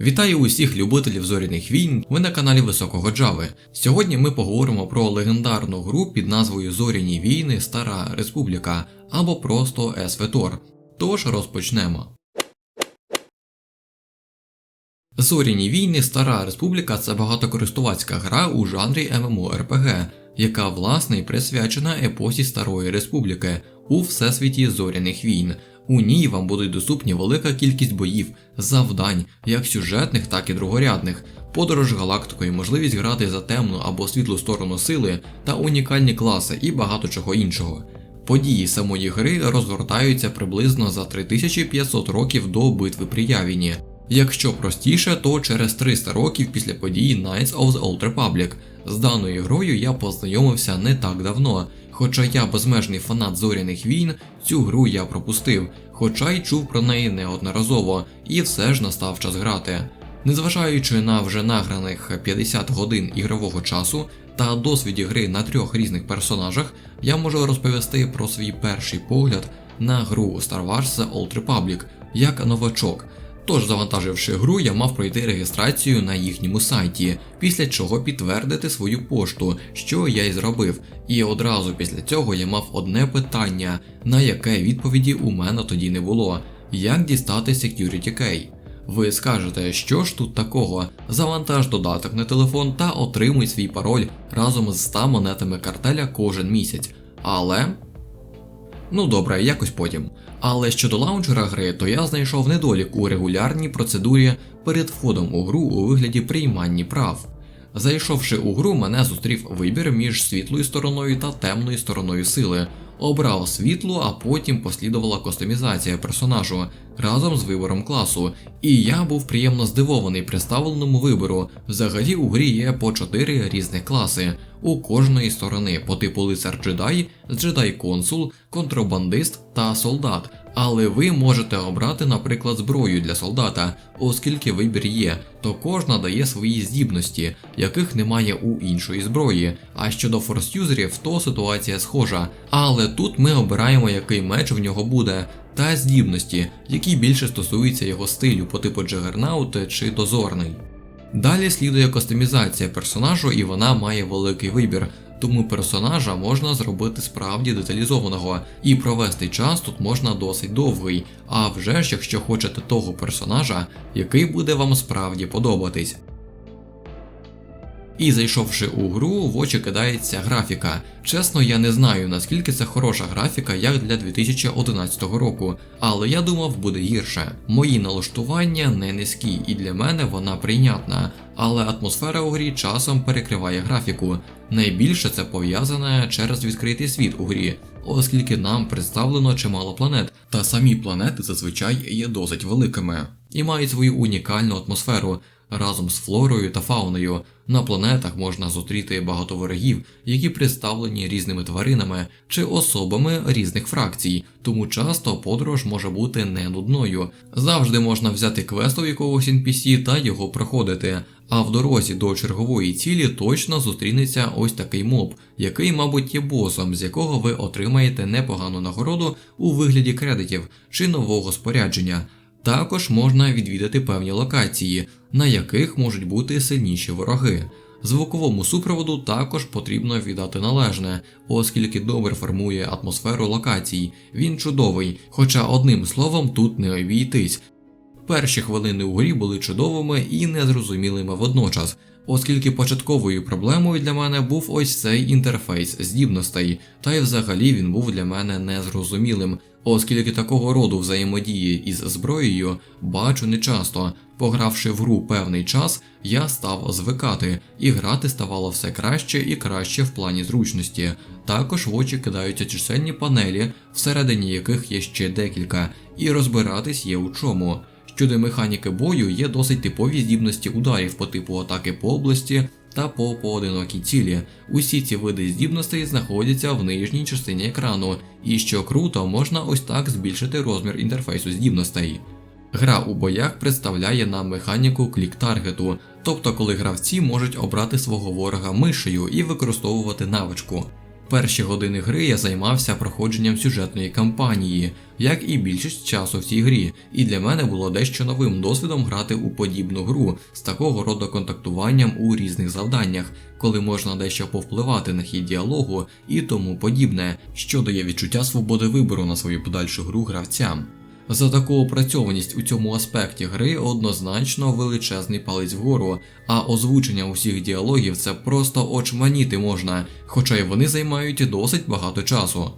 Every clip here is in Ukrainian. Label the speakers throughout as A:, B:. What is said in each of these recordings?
A: Вітаю усіх любителів зоряних війн. Ви на каналі Високого Джави. Сьогодні ми поговоримо про легендарну гру під назвою Зоряні війни Стара Республіка або просто СВТОР. Тож розпочнемо. Зоряні війни Стара Республіка це багатокористувацька гра у жанрі MMORPG, яка власне присвячена епосі Старої Республіки у всесвіті зоряних війн. У ній вам будуть доступні велика кількість боїв, завдань, як сюжетних, так і другорядних, подорож галактикою, можливість грати за темну або світлу сторону сили та унікальні класи і багато чого іншого. Події самої гри розгортаються приблизно за 3500 років до битви при Явіні. Якщо простіше, то через 300 років після подій Knights of the Old Republic. З даною грою я познайомився не так давно, хоча я безмежний фанат зоряних війн, цю гру я пропустив, хоча й чув про неї неодноразово, і все ж настав час грати. Незважаючи на вже награних 50 годин ігрового часу та досвіді гри на трьох різних персонажах, я можу розповісти про свій перший погляд на гру Star Wars The Old Republic як новачок. Тож, завантаживши гру, я мав пройти реєстрацію на їхньому сайті, після чого підтвердити свою пошту, що я й зробив. І одразу після цього я мав одне питання, на яке відповіді у мене тоді не було: як дістати Security Key? Ви скажете, що ж тут такого? Завантаж додаток на телефон та отримуй свій пароль разом з 100 монетами картеля кожен місяць. Але Ну добре, якось потім. Але щодо лаунчера гри, то я знайшов недолік у регулярній процедурі перед входом у гру у вигляді прийманні прав. Зайшовши у гру, мене зустрів вибір між світлою стороною та темною стороною сили. Обрав світло, а потім послідувала кастомізація персонажу разом з вибором класу. І я був приємно здивований представленому вибору. Взагалі у грі є по 4 різних класи у кожної сторони по типу лицар джедай, джедай консул, контрабандист та солдат. Але ви можете обрати, наприклад, зброю для солдата, оскільки вибір є, то кожна дає свої здібності, яких немає у іншої зброї. А щодо форс-юзерів, то ситуація схожа. Але тут ми обираємо, який меч в нього буде, та здібності, які більше стосуються його стилю по типу Джагернаут чи дозорний. Далі слідує кастомізація персонажу, і вона має великий вибір, тому персонажа можна зробити справді деталізованого, і провести час тут можна досить довгий, а вже ж якщо хочете того персонажа, який буде вам справді подобатись. І зайшовши у гру, в очі кидається графіка. Чесно, я не знаю наскільки це хороша графіка, як для 2011 року, але я думав, буде гірше. Мої налаштування не низькі, і для мене вона прийнятна, але атмосфера у грі часом перекриває графіку. Найбільше це пов'язане через відкритий світ у грі, оскільки нам представлено чимало планет, та самі планети зазвичай є досить великими і мають свою унікальну атмосферу. Разом з флорою та фауною на планетах можна зустріти багато ворогів, які представлені різними тваринами чи особами різних фракцій, тому часто подорож може бути не нудною. Завжди можна взяти квест у якогось NPC та його проходити. А в дорозі до чергової цілі точно зустрінеться ось такий моб, який, мабуть, є босом, з якого ви отримаєте непогану нагороду у вигляді кредитів чи нового спорядження. Також можна відвідати певні локації, на яких можуть бути сильніші вороги. Звуковому супроводу також потрібно віддати належне, оскільки добре формує атмосферу локацій. Він чудовий, хоча одним словом тут не обійтись. Перші хвилини у грі були чудовими і незрозумілими водночас, оскільки початковою проблемою для мене був ось цей інтерфейс здібностей, та й взагалі він був для мене незрозумілим, оскільки такого роду взаємодії із зброєю бачу нечасто. Погравши в гру певний час, я став звикати, і грати ставало все краще і краще в плані зручності. Також в очі кидаються чисельні панелі, всередині яких є ще декілька, і розбиратись є у чому. Щодо механіки бою є досить типові здібності ударів по типу атаки по області та по поодинокій цілі. Усі ці види здібностей знаходяться в нижній частині екрану, і що круто, можна ось так збільшити розмір інтерфейсу здібностей. Гра у боях представляє нам механіку клік-таргету, тобто коли гравці можуть обрати свого ворога мишею і використовувати навичку. Перші години гри я займався проходженням сюжетної кампанії, як і більшість часу в цій грі, і для мене було дещо новим досвідом грати у подібну гру з такого роду контактуванням у різних завданнях, коли можна дещо повпливати на хід діалогу і тому подібне, що дає відчуття свободи вибору на свою подальшу гру гравцям. За таку опрацьованість у цьому аспекті гри однозначно величезний палець вгору, а озвучення усіх діалогів це просто очманіти можна, хоча й вони займають досить багато часу.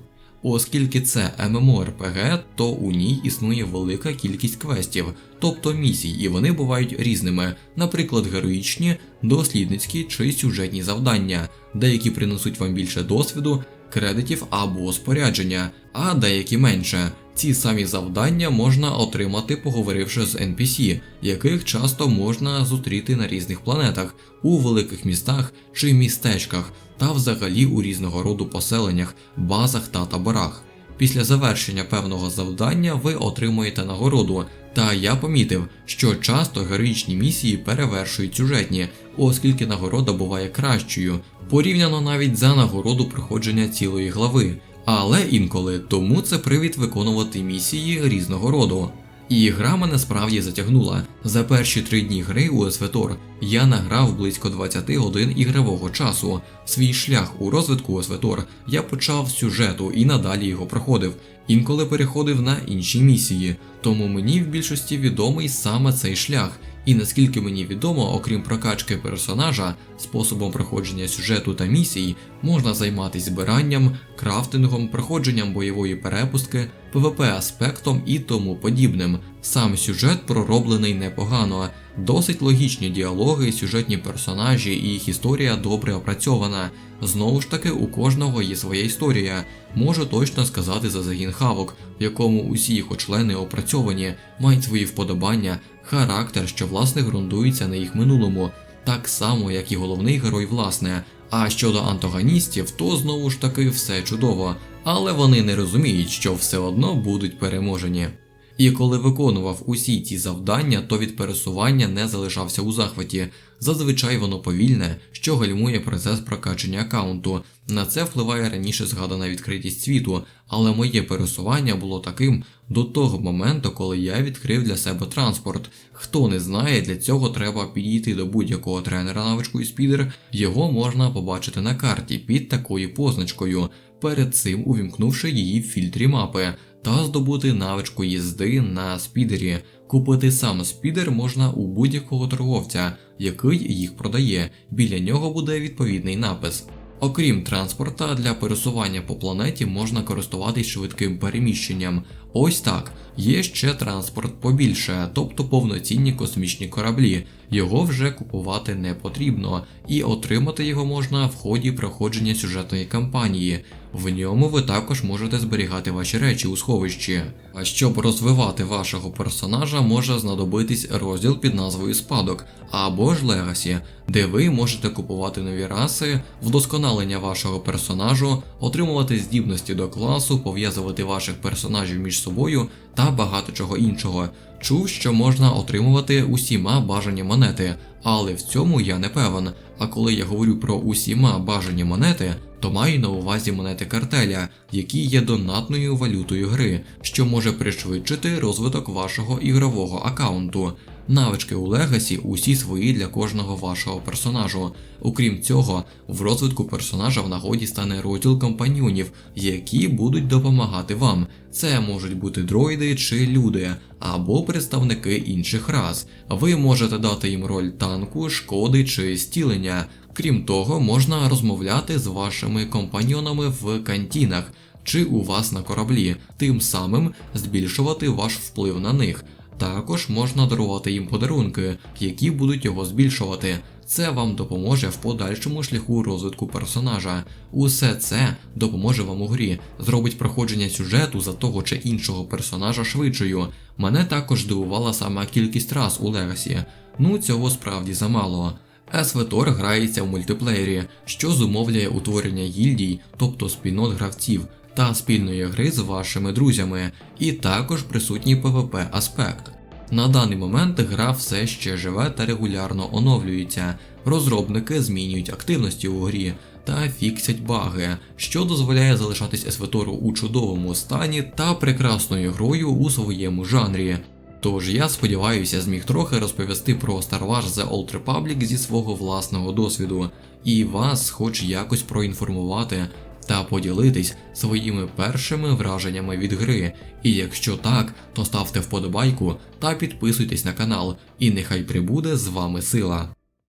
A: Оскільки це MMORPG, то у ній існує велика кількість квестів, тобто місій, і вони бувають різними, наприклад, героїчні, дослідницькі чи сюжетні завдання, деякі принесуть вам більше досвіду, кредитів або спорядження, а деякі менше. Ці самі завдання можна отримати, поговоривши з NPC, яких часто можна зустріти на різних планетах, у великих містах чи містечках, та взагалі у різного роду поселеннях, базах та таборах. Після завершення певного завдання ви отримуєте нагороду, та я помітив, що часто героїчні місії перевершують сюжетні, оскільки нагорода буває кращою, порівняно навіть за нагороду проходження цілої глави. Але інколи тому це привід виконувати місії різного роду. І гра мене справді затягнула. За перші три дні гри у СВТОР я награв близько 20 годин ігрового часу. Свій шлях у розвитку Осветор я почав з сюжету і надалі його проходив, інколи переходив на інші місії. Тому мені в більшості відомий саме цей шлях. І наскільки мені відомо, окрім прокачки персонажа, способом проходження сюжету та місій, можна займатися збиранням, крафтингом, проходженням бойової перепустки, ПВП аспектом і тому подібним. Сам сюжет пророблений непогано, досить логічні діалоги, сюжетні персонажі і їх історія добре опрацьована. Знову ж таки, у кожного є своя історія. Можу точно сказати за загін хавок, в якому усі його члени опрацьовані, мають свої вподобання, характер, що власне ґрунтується на їх минулому, так само як і головний герой, власне. А щодо антагоністів, то знову ж таки все чудово, але вони не розуміють, що все одно будуть переможені. І коли виконував усі ці завдання, то від пересування не залишався у захваті. Зазвичай воно повільне, що гальмує процес прокачення аккаунту. На це впливає раніше згадана відкритість світу, але моє пересування було таким до того моменту, коли я відкрив для себе транспорт. Хто не знає, для цього треба підійти до будь-якого тренера навичкою спідер, його можна побачити на карті під такою позначкою, перед цим увімкнувши її в фільтрі мапи та здобути навичку їзди на спідері. Купити сам спідер можна у будь-якого торговця, який їх продає. Біля нього буде відповідний напис. Окрім транспорта, для пересування по планеті можна користуватись швидким переміщенням. Ось так. Є ще транспорт побільше, тобто повноцінні космічні кораблі. Його вже купувати не потрібно, і отримати його можна в ході проходження сюжетної кампанії. В ньому ви також можете зберігати ваші речі у сховищі. А щоб розвивати вашого персонажа, може знадобитись розділ під назвою Спадок або ж Легасі, де ви можете купувати нові раси, вдосконалення вашого персонажу, отримувати здібності до класу, пов'язувати ваших персонажів між собою та багато чого іншого. Чув, що можна отримувати усіма бажані монети, але в цьому я не певен. А коли я говорю про усіма бажані монети, то маю на увазі монети картеля, які є донатною валютою гри, що може пришвидшити розвиток вашого ігрового аккаунту. Навички у Легасі усі свої для кожного вашого персонажу. Окрім цього, в розвитку персонажа в нагоді стане розділ компаньйонів, які будуть допомагати вам. Це можуть бути дроїди чи люди, або представники інших рас. Ви можете дати їм роль танку, шкоди чи стілення. Крім того, можна розмовляти з вашими компаньйонами в кантінах чи у вас на кораблі, тим самим збільшувати ваш вплив на них. Також можна дарувати їм подарунки, які будуть його збільшувати. Це вам допоможе в подальшому шляху розвитку персонажа. Усе це допоможе вам у грі, зробить проходження сюжету за того чи іншого персонажа швидшою. Мене також здивувала сама кількість раз у Легасі. Ну цього справді замало. СВТОР грається в мультиплеєрі, що зумовлює утворення гільдій, тобто спільнот гравців, та спільної гри з вашими друзями, і також присутній PvP аспект. На даний момент гра все ще живе та регулярно оновлюється. Розробники змінюють активності у грі, та фіксять баги, що дозволяє залишатись СВТОРу у чудовому стані та прекрасною грою у своєму жанрі. Тож я сподіваюся, зміг трохи розповісти про Star Wars The Old Republic зі свого власного досвіду, і вас хоч якось проінформувати та поділитись своїми першими враженнями від гри. І якщо так, то ставте вподобайку та підписуйтесь на канал, і нехай прибуде з вами сила.